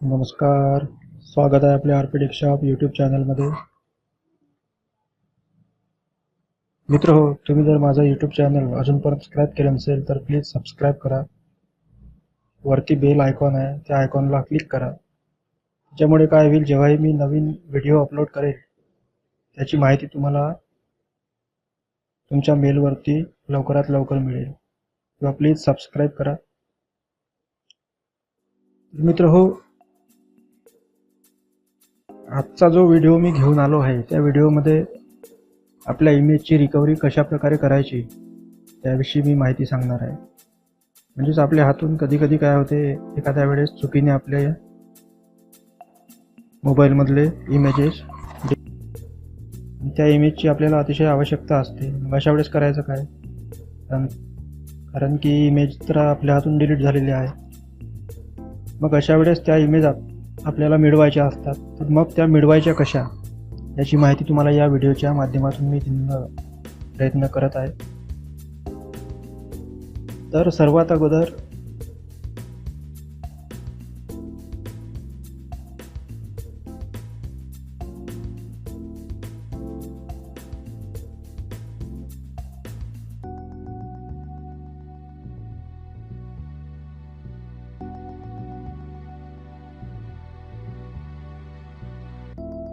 नमस्कार. स्वागत आहे आपल्या आर्किटेक्ट शॉप यूट्यूब चॅनलमध्ये मित्र हो तुम्ही जर माझा यूट्यूब चॅनल अजूनपर्यंत सबस्क्राईब केलं नसेल तर प्लीज सबस्क्राईब करा. वरती बेल आयकॉन आहे त्या आयकॉनला क्लिक करा. त्याच्यामुळे काय होईल जेव्हाही मी नवीन व्हिडिओ अपलोड करेल त्याची माहिती तुम्हाला तुमच्या मेलवरती लवकरात लवकर मिळेल. किंवा प्लीज सबस्क्राईब करा. मित्र हो आजचा जो व्हिडिओ मी घेऊन आलो आहे त्या व्हिडिओमध्ये आपल्या इमेजची रिकव्हरी कशा प्रकारे करायची त्याविषयी मी माहिती सांगणार आहे. म्हणजेच आपल्या हातून कधी कधी काय होते एखाद्या वेळेस चुकीने आपल्या मोबाईलमधले इमेजेस त्या इमेजची आपल्याला अतिशय आवश्यकता असते. मग अशा वेळेस करायचं काय? कारण कारण की इमेज तर आपल्या हातून डिलीट झालेली आहे. मग अशा वेळेस त्या इमेज आपल्याला मिळवायच्या असतात तर मग त्या मिळवायच्या कशा? याची माहिती तुम्हाला या व्हिडिओच्या माध्यमातून मी देणं प्रयत्न करत आहे. तर सर्वात अगोदर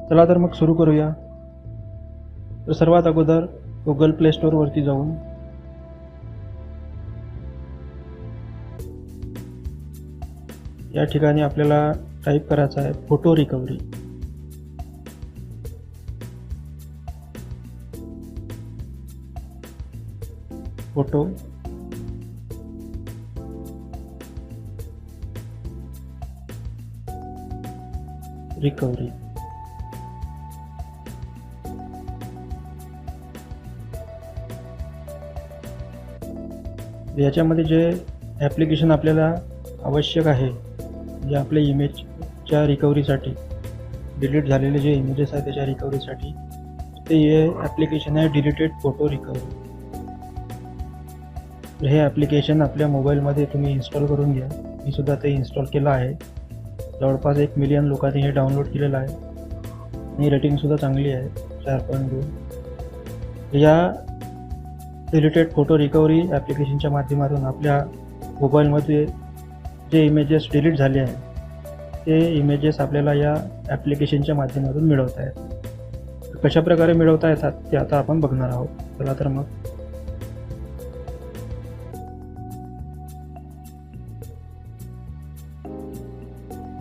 चला तर मग सुरू करूया. तर सर्वात अगोदर गुगल प्ले स्टोअरवरती जाऊन. या ठिकाणी आपल्याला टाईप करायचं आहे फोटो रिकव्हरी फोटो रिकव्हरी याच्यामध्ये जे ॲप्लिकेशन आपल्याला आवश्यक आहे जे आपल्या इमेजच्या रिकवरीसाठी डिलीट झालेले जे इमेजेस आहेत त्याच्या रिकवरीसाठी ते हे ॲप्लिकेशन आहे डिलीटेड फोटो रिकवरी हे ॲप्लिकेशन आपल्या मोबाईलमध्ये तुम्ही इन्स्टॉल करून घ्या. मी सुद्धा ते इन्स्टॉल केलं आहे. जवळपास एक मिलियन लोकांनी हे डाउनलोड केलेलं आहे. आणि रेटिंगसुद्धा चांगली आहे चार पॉईंट दोन. या डिलिटेड फोटो रिकव्हरी ॲप्लिकेशनच्या माध्यमातून आपल्या मोबाईलमध्ये जे इमेजेस डिलीट झाले आहेत ते इमेजेस आपल्याला या ॲप्लिकेशनच्या माध्यमातून मिळवता येतात. कशा प्रकारे मिळवता येतात ते आता आपण बघणार आहोत. चला तर मग.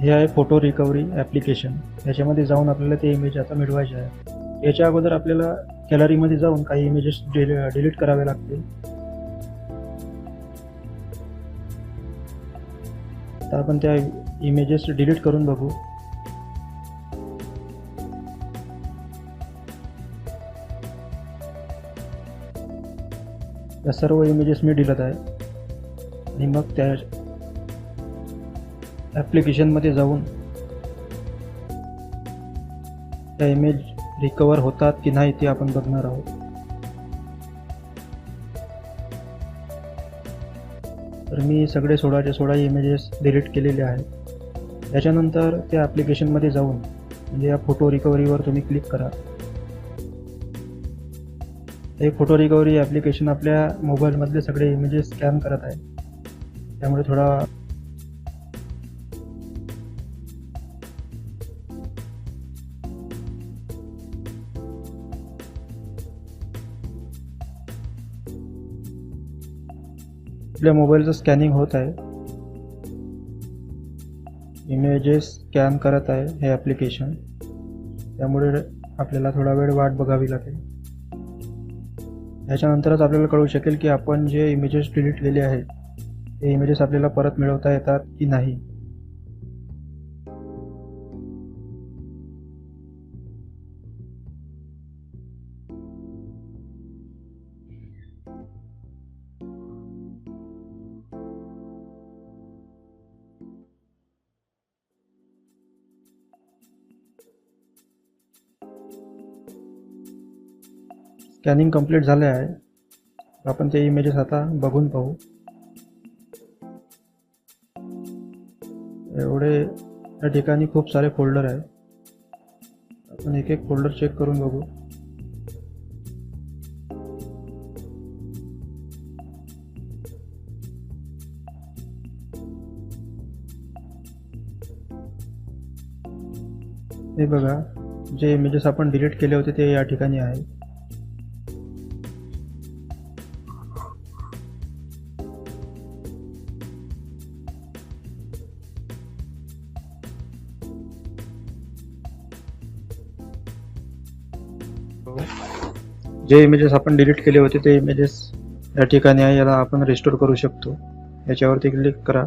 हे आहे फोटो रिकव्हरी ॲप्लिकेशन याच्यामध्ये जाऊन आपल्याला ते इमेज आता मिळवायचे आहे याच्या अगोदर आपल्याला गॅलरीमध्ये जाऊन काही इमेजेस डिलीट करावे लागतील. तर आपण त्या इमेजेस डिलीट करून बघू. या सर्व इमेजेस मी डिलत आहे. आणि मग त्या ॲप्लिकेशनमध्ये जाऊन त्या इमेज रिकवर होतात की नाही ते आपण बघणार आहोत. तर मी सगळे सोळाचे सोळा इमेजेस डिलीट केलेले आहेत. त्याच्यानंतर त्या ॲप्लिकेशनमध्ये जाऊन म्हणजे या फोटो रिकवरीवर तुम्ही क्लिक करा. हे फोटो रिकव्हरी ॲप्लिकेशन आपल्या मोबाईलमधले सगळे इमेजेस स्कॅन करत आहे. त्यामुळे थोडा आपल्या मोबाईलचं स्कॅनिंग होत आहे. इमेजेस स्कॅन करत आहे हे ॲप्लिकेशन त्यामुळे आपल्याला थोडा वेळ वाट बघावी लागेल. याच्यानंतरच आपल्याला कळू शकेल की आपण जे इमेजेस डिलीट केले आहेत ते इमेजेस आपल्याला परत मिळवता येतात की नाही. स्कॅनिंग कंप्लीट झाले आहे. आपण ते इमेजेस आता बघून पाहू. एवढे या ठिकाणी खूप सारे फोल्डर आहे. आपण एक एक फोल्डर चेक करून बघू. हे बघा जे इमेजेस आपण डिलीट केले होते ते या ठिकाणी आहे. जे इमेजेस आपण डिलीट केले होते ते इमेजेस या ठिकाणी आहे याला आपण रिस्टोर करू शकतो. याच्यावरती क्लिक करा.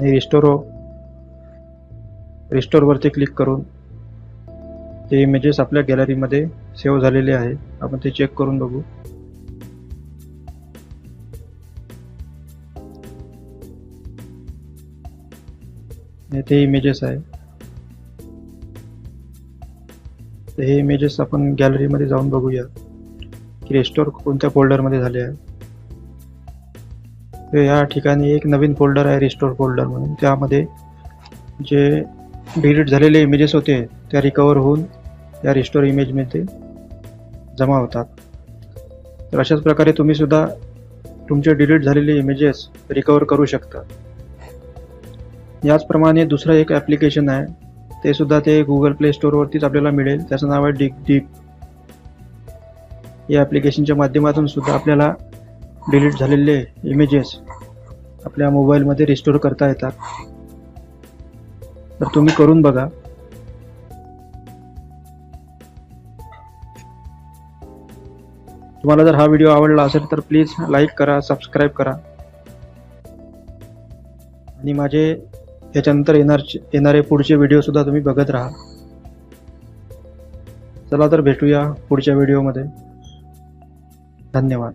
आणि रिस्टोर रिस्टोरवरती क्लिक करून ते इमेजेस आपल्या गॅलरीमध्ये सेव्ह झालेले आहे. आपण ते चेक करून बघू. ते इमेजेस आहे. तर हे इमेजेस आपण गॅलरीमध्ये जाऊन बघूया. की रेस्टोर कोणत्या फोल्डरमध्ये झाले आहे. तर या ठिकाणी एक नवीन फोल्डर आहे रिस्टोर फोल्डर म्हणून. त्यामध्ये जे डिलीट झालेले इमेजेस होते त्या रिकवर होऊन या रिस्टोर इमेजमध्ये जमा होतात. तर अशाच प्रकारे तुम्ही सुद्धा तुमचे डिलीट झालेले इमेजेस रिकवर करू शकता. याचप्रमाणे दुसरं एक ॲप्लिकेशन आहे. ते सुद्धा ते गुगल प्ले स्टोअरवरतीच आपल्याला मिळेल. त्याचं नाव आहे डिक डीप या ॲप्लिकेशनच्या माध्यमातून सुद्धा आपल्याला डिलीट झालेले इमेजेस आपल्या मोबाईलमध्ये रिस्टोर करता येतात. तर तुम्ही करून बघा. तुम्हाला जर हा व्हिडिओ आवडला असेल तर प्लीज लाईक करा सबस्क्राईब करा. आणि माझे याच्यानंतर येणार येणारे पुढचे व्हिडिओसुद्धा तुम्ही बघत राहा. चला तर भेटूया पुढच्या व्हिडिओमध्ये धन्यवाद.